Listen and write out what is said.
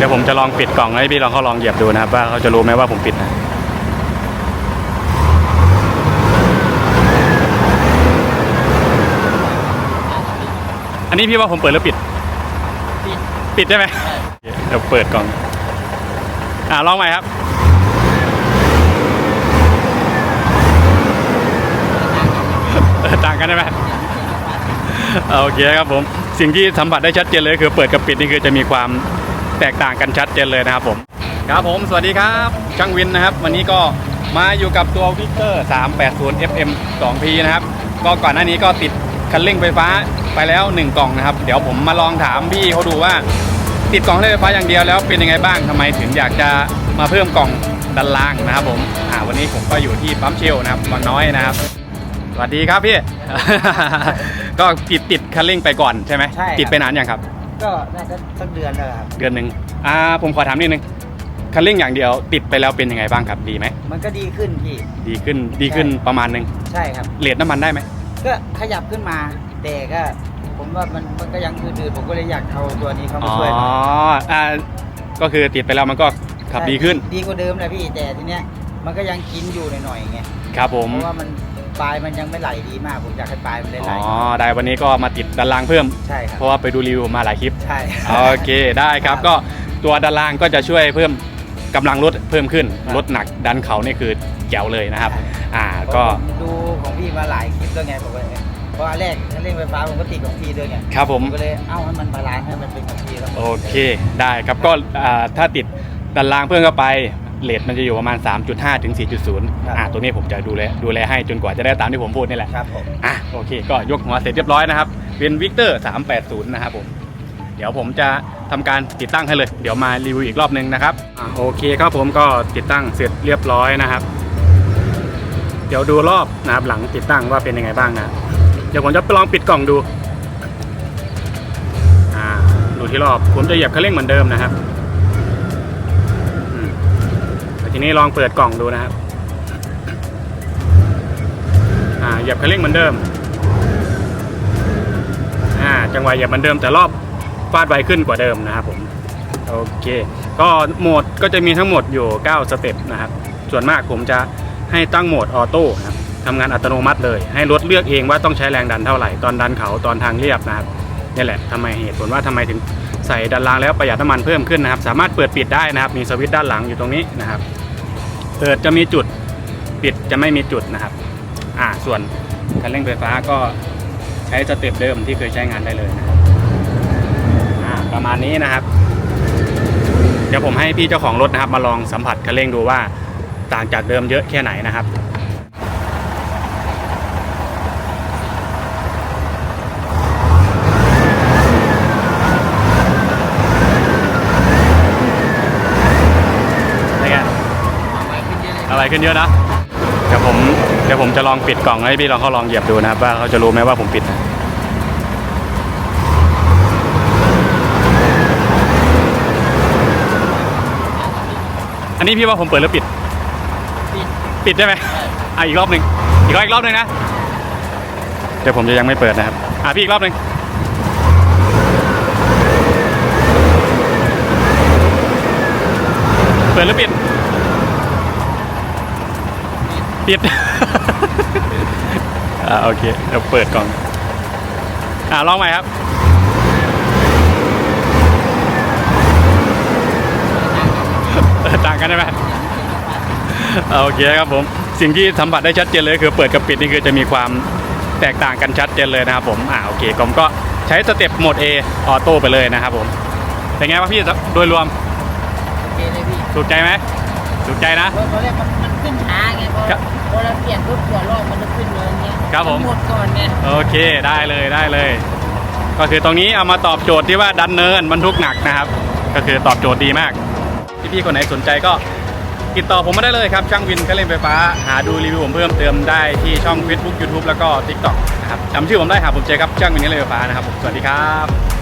เดี๋ยวผมจะลองปิดกล่องให้พี่ลองเขาลองเหยียบดูนะครับว่าเขาจะรู้ไหมว่าผมปิดนะอันนี้พี่ว่าผมเปิดหรือปิด ปิดปิดได้ไหมเดี๋ยวเปิดกล่อง อ่าลองใหม่ครับเออต่างกันได้ไหมโอเคครับผม สิ่งที่สัมผัสได้ชัดเจนเลยคือเปิดกับปิดนี่คือจะมีความ แตกต่างกันชัดเจนเลยนะครับผม ครับผมสวัสดีครับ ช่างวินนะครับ วันนี้ก็มาอยู่กับตัววิกเตอร์ 380 FM 2P นะครับ ก็ก่อนหน้านี้ก็ติดคันเร่งไฟฟ้าไปแล้ว 1 กล่องนะครับ เดี๋ยวผมมาลองถามพี่เขาดูว่า ติดกล่องเร่งไฟฟ้าอย่างเดียวแล้วเป็นยังไงบ้างทำไมถึงอยากจะมาเพิ่มกล่องด้านล่างนะครับผมอ่าวันนี้ผมก็อยู่ที่ปั๊มเชลนะครับวังน้อยนะครับ สวัสดีครับพี่ ก็ติดติดคันเร่งไปก่อนใช่ไหมใช่ครับ ติดไปนานยังครับ ก็น่าจะสักเดือนแล้วครับ เดือนหนึ่งอ่าผมขอถามนิดนึงคันเร่งอย่างเดียวติดไปแล้วเป็นยังไงบ้างครับดีไหมมันก็ดีขึ้นพี่ ดีขึ้นดีขึ้นประมาณหนึงใช่ครับ เลทน้ำมันได้ไหมก็ขยับขึ้นมา แต่ก็ผมว่ามันมันก็ยังอืดๆผมก็เลยอยากเอาตัวนี้เข้าอ๋มาอช่วยหน่อยอ่าก็คือติดไปแล้วมันก็ขับใช่ดีขึ้น ดีกว่าเดิมนะพี่แต่ทีเนี้ย มันก็ยังกินอยู่หน่อยๆไงครับผมเพราะว่ามันปลายมันยังไม่ไหลดีมากผมอยากให้ปลายมันได้ไหลอ๋อได้วันนี้ก็มาติดด้านล่างเพิ่ม ใช่ครับเพราะว่าไปดูรีวิวมาหลายคลิปใช่โอเคได้ครับก็ตัวด้านล่างก็จะช่วยเพิ่มกำลังรถเพิ่มขึ้นรถหนักดันเขานี่คือแจ๋วเลยนะครับ อ่าก็ก็ดูของพี่มาหลายคลิปด้วยไงผมก็เลยเพราะอันแรกคันเร่งไฟฟ้าผมก็ติดของพี่ด้วยไงครับผมก็เลยเอ้าให้มันบาลานซ์ให้มันเป็นของพี่แล้วโอเคได้ครับก็อ่าถ้าติดด้านล่างเพิ่มเข้าไป เลทมันจะอยู่ประมาณ 3.5 ถึง 4.0 อ่าตัวนี้ผมจะดูแลดูแลให้จนกว่าจะได้ตามที่ผมพูดนี่แหละครับผมอะโอเค ก็ยกหัวเสร็จเรียบร้อยนะครับ เป็นวิกเตอร์ 380 นะครับผมเดี๋ยวผมจะทำการติดตั้งให้เลย เดี๋ยวมารีวิวอีกรอบนึงนะครับอะโอเคครับผมก็ติดตั้งเสร็จเรียบร้อยนะครับ เดี๋ยวดูรอบนะครับหลังติดตั้งว่าเป็นยังไงบ้างนะ เดี๋ยวผมจะไปลองปิดกล่องดู อ่าดูที่รอบผมจะเหยียบคันเร่งเหมือนเดิมนะครับอืมแต่ที นี้ลองเปิดกล่องดูนะครับอ่าเหยียบคันเร่งเหมือนเดิมอ่าจังหวะเหยียบเหมือนเดิมแต่รอบฟาดไวขึ้นกว่าเดิมนะครับผมโอเค ก็โหมดก็จะมีทั้งหมดอยู่ 9 สเต็ปนะครับ ส่วนมากผมจะให้ตั้งโหมดออโต้นะครับทำงานอัตโนมัติเลย ให้รถเลือกเองว่าต้องใช้แรงดันเท่าไหร่ ตอนดันเขาตอนทางเรียบนะครับนี่แหละทำไมเหตุผลว่าทำไมถึงใส่ดันรางแล้วประหยัดน้ำมันเพิ่มขึ้นนะครับ สามารถเปิดปิดได้นะครับ มีสวิตช์ด้านหลังอยู่ตรงนี้นะครับ เปิดจะมีจุดปิดจะไม่มีจุดนะครับ อ่าส่วนคันเร่งไฟฟ้าก็ใช้สเต็ปเดิมที่เคยใช้งานได้เลยนะครับอ่าประมาณนี้นะครับ เดี๋ยวผมให้พี่เจ้าของรถนะครับ มาลองสัมผัสคันเร่งดูว่าต่างจากเดิมเยอะแค่ไหนนะครับ อะไรเงี้ย อะไรขึ้นเยอะนะเดี๋ยวผมเดี๋ยวผมจะลองปิดกล่องให้พี่ลองเขาลองเหยียบดูนะครับ ว่าเขาจะรู้ไหมว่าผมปิดนะอันนี้พี่ว่าผมเปิดหรือปิดปิด ปิดได้ไหมอะอีกรอบหนึ่งอีกรอบอีกรอบหนึ่งนะ เดี๋ยวผมจะยังไม่เปิดนะครับ อะพี่อีกรอบหนึ่งเปิดหรือปิด ปิด อ่าโอเคเดี๋ยวเปิดกล่อง อ่าลองใหม่ครับเออต่างกันได้ไหมอ่าโอเคครับผม สิ่งที่สัมผัสได้ชัดเจนเลยคือเปิดกับปิดนี่คือจะมีความแตกต่างกันชัดเจนเลยนะครับผม อ่าโอเคผมก็ใช้สเต็ปโหมด A ออโต้ไปเลยนะครับผม เป็นไงบ้างพี่โดยรวม โอเคเลยพี่ ถูกใจไหมถูกใจนะเพราะตอนแรกมันมัน ขึ้นช้าไงพอครับพอเราเปลี่ยนปุ๊บตัวรอบมันจะขึ้นเลยเงี้ยครับผมนหมดก่อนไงโอเคได้เลยได้เลย ก็คือตรงนี้เอามาตอบโจทย์ที่ว่าดันเนินบรรทุกหนักนะครับ ก็คือตอบโจทย์ดีมากพี่ๆคนไหนสนใจก็ติดต่อผมมาได้เลยครับ ช่างวินเครื่องเล่นไฟฟ้า หาดูรีวิวผมเพิ่มเติมได้ที่ช่อง Facebook YouTube แล้วก็ TikTok นะครับจำชื่อผมได้หาผมเจอครับช่างวินเครื่องเล่นไฟฟ้านะครับผมสวัสดีครับ